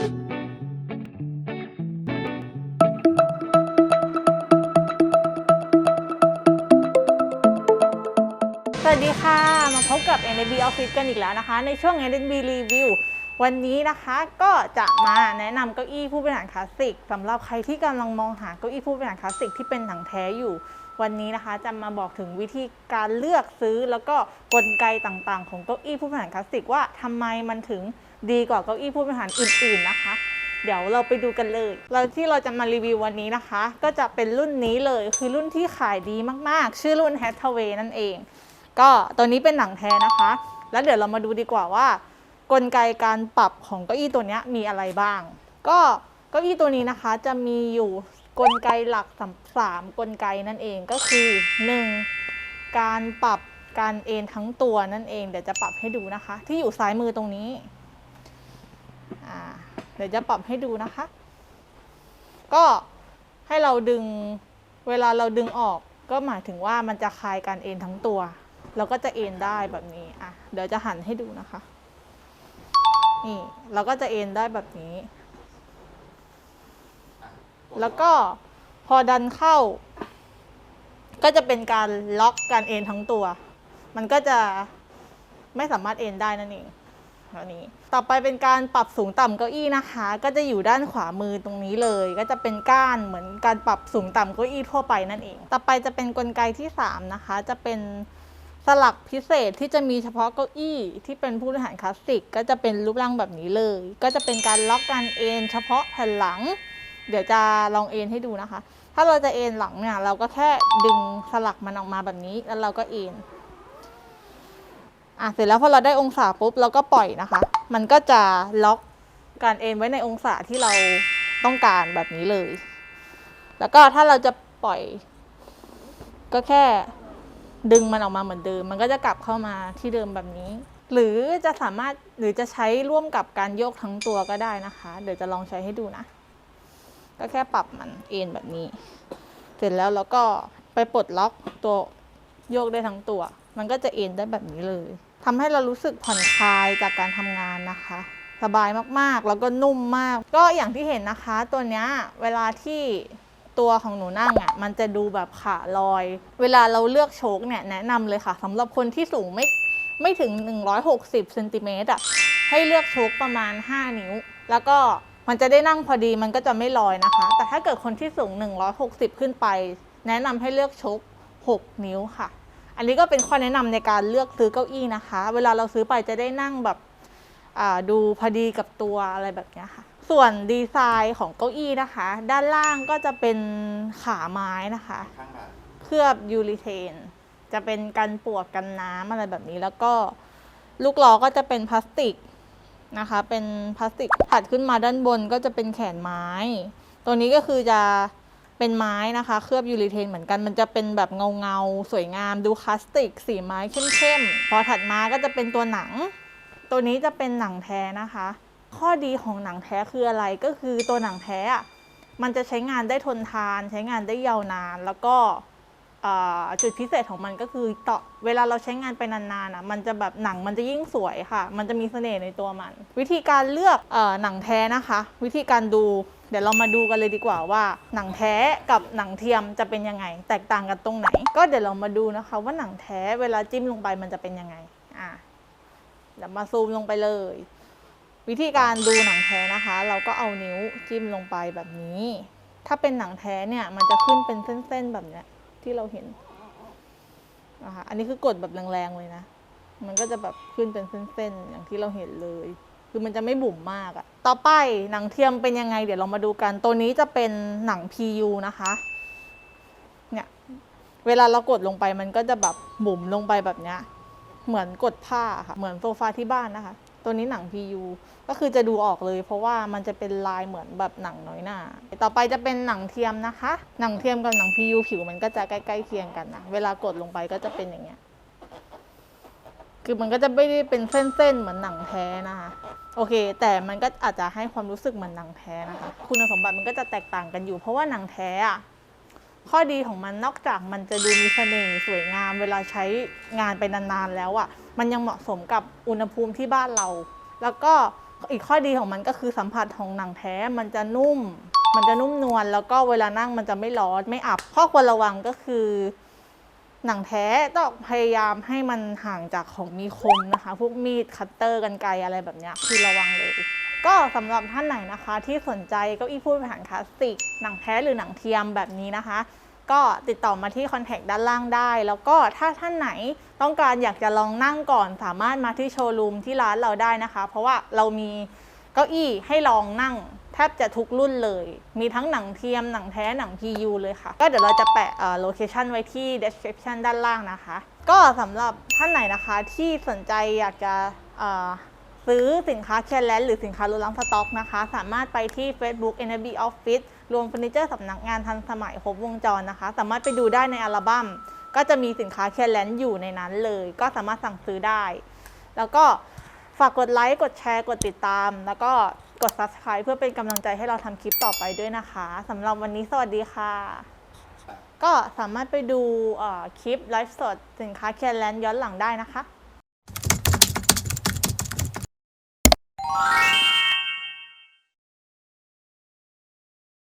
สวัสดีค่ะ มาพบกับ NB Office กันอีกแล้วนะคะ ในช่วง NB Review วันนี้นะคะก็จะมาแนะนำเก้าอี้ผู้บริหารคลาสสิกสำหรับใครที่กำลังมองหาเก้าอี้ผู้บริหารคลาสสิกที่เป็นหนังแท้อยู่ วันนี้นะคะจะมาบอกถึงวิธีการเลือกซื้อ แล้วก็กลไกต่างๆ ของเก้าอี้ผู้บริหารคลาสสิกว่าทำไมมันถึง ดีกว่าเก้าอี้ผู้บริหารอื่น ๆนะคะ เดี๋ยวเราไปดูกันเลย แล้วที่เราจะมารีวิววันนี้นะคะ ก็จะเป็นรุ่นนี้เลยคือรุ่นที่ขายดีมากๆ ชื่อรุ่น Hathaway นั่นเอง ก็ตัวนี้เป็นหนังแท้นะคะ แล้วเดี๋ยวเรามาดูดีกว่าว่า กลไกการปรับของเก้าอี้ตัวนี้มีอะไรบ้าง ก็เก้าอี้ตัวนี้นะคะจะมีอยู่กลไกหลักสามสามกลไกนั่นเองก็คือ 1. การปรับการเอนทั้งตัวนั่นเอง เดี๋ยวจะปรับให้ดูนะคะ ที่อยู่ซ้ายมือตรงนี้ เดี๋ยวจะปรับให้ดูนะคะ ก็ให้เราดึงเวลาเราดึงออกก็หมายถึงว่ามันจะคลายการเอ็นทั้งตัวเราก็จะเอ็นได้แบบนี้อะเดี๋ยวจะหันให้ดูนะคะ นี่ เราก็จะเอ็นได้แบบนี้ แล้วก็พอดันเข้า ก็จะเป็นการล็อกการเอ็นทั้งตัว มันก็จะไม่สามารถเอ็นได้นั่นเอง แบบนี้ ต่อไปเป็นการปรับสูงต่ำเก้าอี้นะคะ ก็จะอยู่ด้านขวามือตรงนี้เลย ก็จะเป็นก้านเหมือนการปรับสูงต่ำเก้าอี้ทั่วไปนั่นเอง ต่อไปจะเป็นกลไกที่สามนะคะ จะเป็นสลักพิเศษที่จะมีเฉพาะเก้าอี้ที่เป็นผู้บริหารคลาสสิก ก็จะเป็นรูปร่างแบบนี้เลย ก็จะเป็นการล็อกการเอนเฉพาะแผ่นหลัง เดี๋ยวจะลองเอนให้ดูนะคะ ถ้าเราจะเอนหลังเนี่ยเราก็แค่ดึงสลักมันออกมาแบบนี้แล้วเราก็เอน อะเสร็จแล้วพอเราได้องศาปุ๊บเราก็ปล่อยนะคะ มันก็จะล็อกการเอนไว้ในองศาที่เราต้องการแบบนี้เลย แล้วก็ถ้าเราจะปล่อย ก็แค่ดึงมันออกมาเหมือนเดิม มันก็จะกลับเข้ามาที่เดิมแบบนี้ หรือจะสามารถหรือจะใช้ร่วมกับการโยกทั้งตัวก็ได้นะคะ เดี๋ยวจะลองใช้ให้ดูนะ ก็แค่ปรับมันเอนแบบนี้ เสร็จแล้วเราก็ไปปลดล็อกตัวโยกได้ทั้งตัวมันก็จะเอนได้แบบนี้เลยทำให้เรารู้สึกผ่อนคลายจากการทำงานนะคะ สบายมากๆ แล้วก็นุ่มมาก ก็อย่างที่เห็นนะคะ ตัวเนี้ยเวลาที่ตัวของหนูนั่งอะมันจะดูแบบขาลอย เวลาเราเลือกโชคเนี่ยแนะนำเลยค่ะสำหรับคนที่สูงไม่ไม่ถึง 160เซนติเมตรอะให้เลือกโชคประมาณ 5 นิ้ว แล้วก็มันจะได้นั่งพอดีมันก็จะไม่ลอยนะคะ แต่ถ้าเกิดคนที่สูง 160 ขึ้นไป แนะนำให้เลือกโชค6นิ้วค่ะ อันนี้ก็เป็นข้อแนะนำในการเลือกซื้อเก้าอี้นะคะ เวลาเราซื้อไปจะได้นั่งแบบดูพอดีกับตัวอะไรแบบนี้ค่ะ ส่วนดีไซน์ของเก้าอี้นะคะ ด้านล่างก็จะเป็นขาไม้นะคะ เคลือบยูริเทน จะเป็นกันปวกกันน้ำอะไรแบบนี้ แล้วก็ลูกล้อก็จะเป็นพลาสติกนะคะ เป็นพลาสติกถัดขึ้นมาด้านบนก็จะเป็นแขนไม้ ตัวนี้ก็คือจะ เป็นไม้นะคะ เคลือบยูริเทนเหมือนกันมันจะเป็นแบบเงาเงาสวยงามดูคลาสติก สีไม้เข้มๆพอถัดมาก็จะเป็นตัวหนัง ตัวนี้จะเป็นหนังแท้นะคะ ข้อดีของหนังแท้คืออะไรก็คือตัวหนังแท้อะมันจะใช้งานได้ทนทาน ใช้งานได้ยาวนาน แล้วก็จุดพิเศษของมันก็คือต่อเวลาเราใช้งานไปนานๆอะมันจะแบบหนังมันจะยิ่งสวยค่ะ มันจะมีเสน่ห์ในตัวมัน วิธีการเลือกอหนังแท้นะคะ วิธีการดู เดี๋ยวเรามาดูกันเลยดีกว่าว่า หนังแท้กับหนังเทียมจะเป็นยังไง แตกต่างกันตรงไหน ก็เดี๋ยวเรามาดูนะคะ ว่าหนังแท้เวลาจิ้มลงไปมันจะเป็นยังไงอะเดี๋ยวมาซูมลงไปเลย วิธีการดูหนังแท้นะคะ เราก็เอานิ้วจิ้มลงไปแบบนี้ ถ้าเป็นหนังแท้เนี่ยมันจะขึ้นเป็นเส้นๆแบบเนี้ยที่เราเห็นนะคะอันนี้คือกดแบบแรงๆเลยนะ มันก็จะแบบขึ้นเป็นเส้นๆอย่างที่เราเห็นเลย คือมันจะไม่บุ๋มมากอะต่อไปหนังเทียมเป็นยังไง เดี๋ยวเรามาดูกัน ตัวนี้จะเป็นหนัง PU นะคะ เนี่ย เวลาเรากดลงไปมันก็จะแบบบุ๋มลงไปแบบเนี้ย เหมือนกดผ้าค่ะ เหมือนโซฟาที่บ้านนะคะ ตัวนี้หนัง PU ก็คือจะดูออกเลย เพราะว่ามันจะเป็นลายเหมือนแบบหนังน้อยหน้า ต่อไปจะเป็นหนังเทียมนะคะ หนังเทียมกับหนัง PU ผิวมันก็จะใกล้ๆเคียงกันนะ เวลากดลงไปก็จะเป็นอย่างเงี้ย คือมันก็จะไม่ได้เป็นเส้นๆเหมือนหนังแท้นะคะ โอเค แต่มันก็อาจจะให้ความรู้สึกเหมือนหนังแท้นะคะ คุณสมบัติมันก็จะแตกต่างกันอยู่ เพราะว่าหนังแท้อะข้อดีของมันนอกจากมันจะดูมีเสน่ห์สวยงาม เวลาใช้งานไปนานๆแล้วอะ่ะ มันยังเหมาะสมกับอุณหภูมิที่บ้านเรา แล้วก็อีกข้อดีของมันก็คือสัมผัสของหนังแท้มันจะนุ่ม มันจะนุ่มนวลแล้วก็เวลานั่งมันจะไม่ร้อนไม่อับข้อควรระวังก็คือ หนังแท้ต้องพยายามให้มันห่างจากของมีคมนะคะ พวกมีดคัตเตอร์กันไกอะไรแบบนี้คือระวังเลย ก็สำหรับท่านไหนนะคะ ที่สนใจเก้าอี้ผู้บริหารคลาสสิก หนังแท้หรือหนังเทียมแบบนี้นะคะ ก็ติดต่อมาที่คอนแทคด้านล่างได้ แล้วก็ถ้าท่านไหนต้องการอยากจะลองนั่งก่อน สามารถมาที่โชว์รูมที่ร้านเราได้นะคะ เพราะว่าเรามีเก้าอี้ให้ลองนั่ง บจะทุกรุ่นเลย มีทั้งหนังเทียมหนังแท้หนัง PU เลยค่ะ ก็เดี๋ยวเราจะแปะโลเคชันไว้ที่ description ด้านล่างนะคะ ก็สำหรับท่านไหนนะคะที่สนใจอยากจะซื้อสินค้าแคลนหรือสินค้าลดล้างสต็อกนะคะ สามารถไปที่ Facebook NB Office รวมเฟอร์นิเจอร์สำนักงานทันสมัยครบวงจรนะคะ สามารถไปดูได้ในอัลบั้มก็จะมีสินค้าแคลนอยู่ในนั้นเลย ก็สามารถสั่งซื้อได้ แล้วก็ ฝากกดไลค์ กดแชร์ กดติดตาม แล้วก็กด Subscribe เพื่อเป็นกำลังใจให้เราทำคลิปต่อไปด้วยนะคะสำหรับวันนี้สวัสดีค่ะ ก็สามารถไปดูเอ่อคลิปไลฟ์สดสินค้าแคลนย้อนหลังได้นะคะ